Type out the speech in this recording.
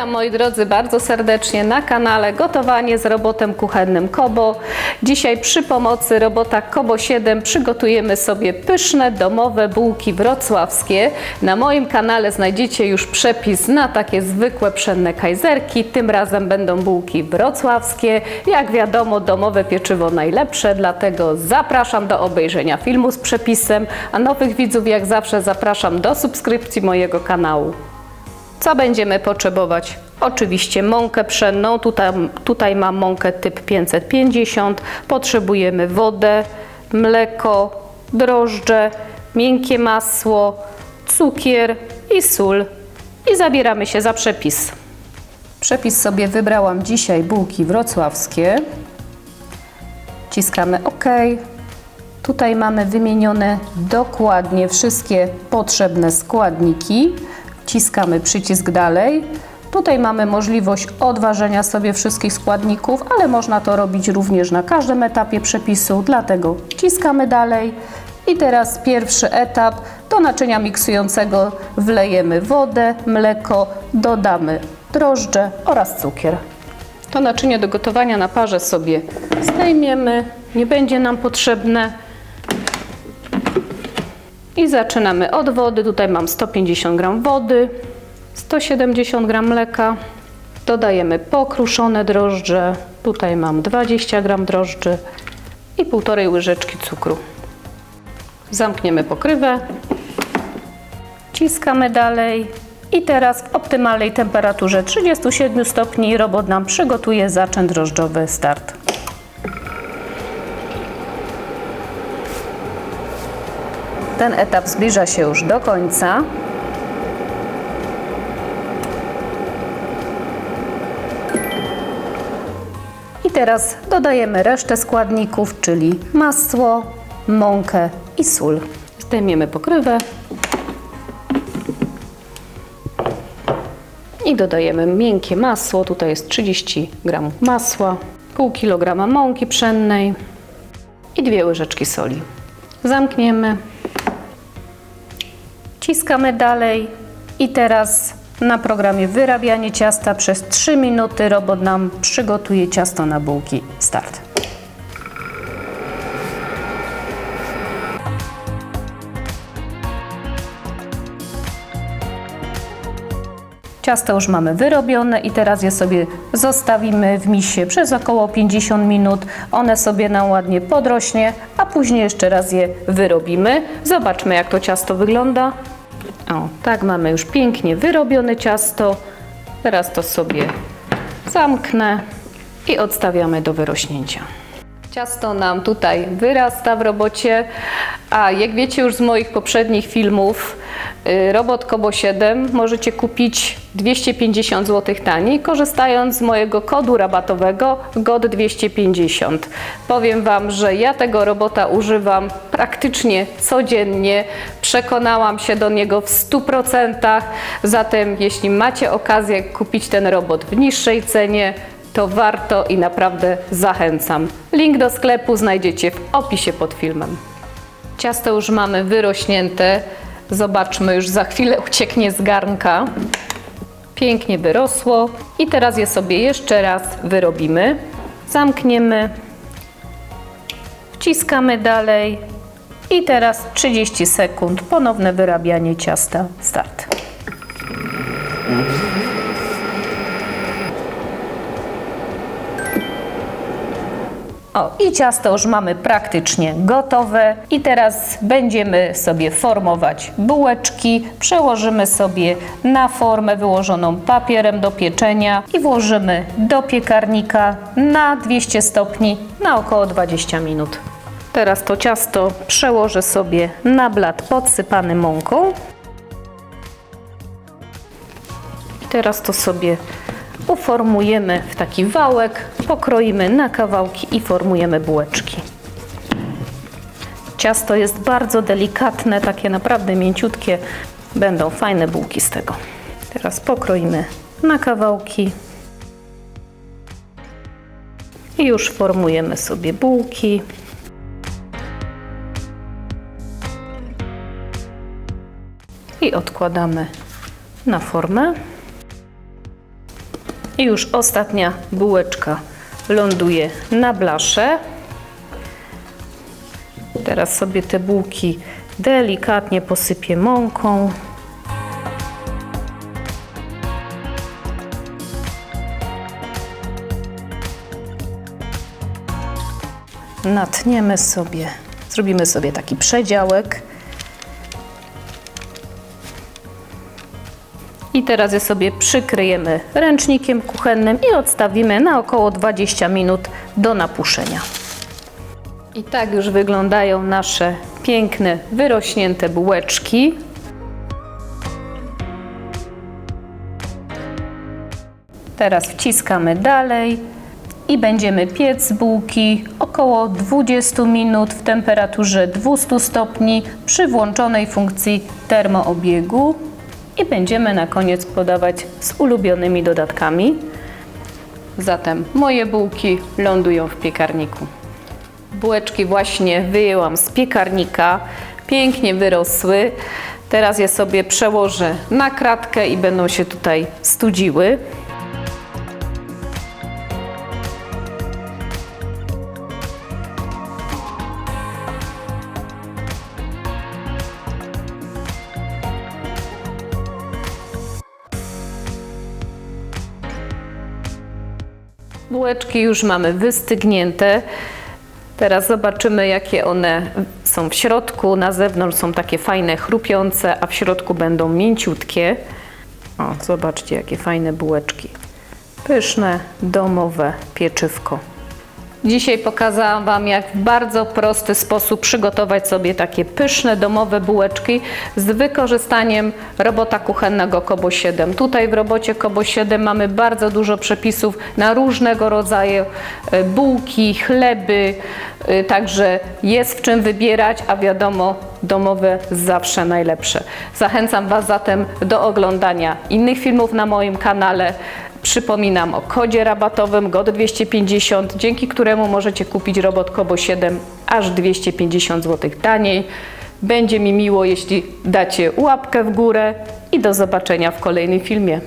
Witam moi drodzy bardzo serdecznie na kanale Gotowanie z robotem kuchennym Kobo. Dzisiaj przy pomocy robota Kobo 7 przygotujemy sobie pyszne domowe bułki wrocławskie. Na moim kanale znajdziecie już przepis na takie zwykłe pszenne kajzerki. Tym razem będą bułki wrocławskie. Jak wiadomo domowe pieczywo najlepsze, dlatego zapraszam do obejrzenia filmu z przepisem, a nowych widzów jak zawsze zapraszam do subskrypcji mojego kanału. Co będziemy potrzebować? Oczywiście mąkę pszenną, tutaj, tutaj mam mąkę typ 550. Potrzebujemy wodę, mleko, drożdże, miękkie masło, cukier i sól. I zabieramy się za przepis. Przepis sobie wybrałam dzisiaj bułki wrocławskie. Ciskamy OK. Tutaj mamy wymienione dokładnie wszystkie potrzebne składniki. Wciskamy przycisk dalej. Tutaj mamy możliwość odważenia sobie wszystkich składników, ale można to robić również na każdym etapie przepisu, dlatego wciskamy dalej. I teraz pierwszy etap. Do naczynia miksującego wlejemy wodę, mleko, dodamy drożdże oraz cukier. To naczynie do gotowania na parze sobie zdejmiemy, nie będzie nam potrzebne. I zaczynamy od wody. Tutaj mam 150 g wody, 170 g mleka. Dodajemy pokruszone drożdże. Tutaj mam 20 g drożdży i 1,5 łyżeczki cukru. Zamkniemy pokrywę. Ciskamy dalej. I teraz w optymalnej temperaturze 37 stopni robot nam przygotuje zaczyn drożdżowy start. Ten etap zbliża się już do końca. I teraz dodajemy resztę składników, czyli masło, mąkę i sól. Zdejmiemy pokrywę i dodajemy miękkie masło. Tutaj jest 30 g masła, pół kilograma mąki pszennej i dwie łyżeczki soli. Zamkniemy. Wciskamy dalej i teraz na programie wyrabianie ciasta przez 3 minuty robot nam przygotuje ciasto na bułki. Start. Ciasto już mamy wyrobione i teraz je sobie zostawimy w misie przez około 50 minut. One sobie nam ładnie podrośnie, a później jeszcze raz je wyrobimy. Zobaczmy jak to ciasto wygląda. O, tak mamy już pięknie wyrobione ciasto. Teraz to sobie zamknę i odstawiamy do wyrośnięcia. Ciasto nam tutaj wyrasta w robocie, a jak wiecie już z moich poprzednich filmów, y, robot Kobo 7 możecie kupić 250 zł taniej, korzystając z mojego kodu rabatowego GOD250. Powiem Wam, że ja tego robota używam praktycznie codziennie. Przekonałam się do niego w 100%, zatem jeśli macie okazję kupić ten robot w niższej cenie, to warto i naprawdę zachęcam. Link do sklepu znajdziecie w opisie pod filmem. Ciasto już mamy wyrośnięte. Zobaczmy, już za chwilę ucieknie z garnka. Pięknie wyrosło. I teraz je sobie jeszcze raz wyrobimy. Zamkniemy. Wciskamy dalej. I teraz 30 sekund. Ponowne wyrabianie ciasta. Start. O, i ciasto już mamy praktycznie gotowe. I teraz będziemy sobie formować bułeczki. Przełożymy sobie na formę wyłożoną papierem do pieczenia i włożymy do piekarnika na 200 stopni na około 20 minut. Teraz to ciasto przełożę sobie na blat podsypany mąką. I teraz to sobie uformujemy w taki wałek, pokroimy na kawałki i formujemy bułeczki. Ciasto jest bardzo delikatne, takie naprawdę mięciutkie. Będą fajne bułki z tego. Teraz pokroimy na kawałki. I już formujemy sobie bułki. I odkładamy na formę. I już ostatnia bułeczka ląduje na blasze. Teraz sobie te bułki delikatnie posypię mąką. Natniemy sobie, zrobimy sobie taki przedziałek. I teraz je sobie przykryjemy ręcznikiem kuchennym i odstawimy na około 20 minut do napuszenia. I tak już wyglądają nasze piękne, wyrośnięte bułeczki. Teraz wciskamy dalej i będziemy piec bułki około 20 minut w temperaturze 200 stopni przy włączonej funkcji termoobiegu i będziemy na koniec podawać z ulubionymi dodatkami. Zatem moje bułki lądują w piekarniku. Bułeczki właśnie wyjęłam z piekarnika, pięknie wyrosły. Teraz je sobie przełożę na kratkę i będą się tutaj studziły. Bułeczki już mamy wystygnięte. Teraz zobaczymy, jakie one są w środku. Na zewnątrz są takie fajne, chrupiące, a w środku będą mięciutkie. O, zobaczcie, jakie fajne bułeczki. Pyszne, domowe pieczywko. Dzisiaj pokazałam Wam, jak w bardzo prosty sposób przygotować sobie takie pyszne domowe bułeczki z wykorzystaniem robota kuchennego Kobo 7. Tutaj w robocie Kobo 7 mamy bardzo dużo przepisów na różnego rodzaju e, bułki, chleby, e, także jest w czym wybierać, a wiadomo, domowe zawsze najlepsze. Zachęcam Was zatem do oglądania innych filmów na moim kanale. Przypominam o kodzie rabatowym GOD 250, dzięki któremu możecie kupić robot Kobo 7 aż 250 zł taniej. Będzie mi miło, jeśli dacie łapkę w górę i do zobaczenia w kolejnym filmie.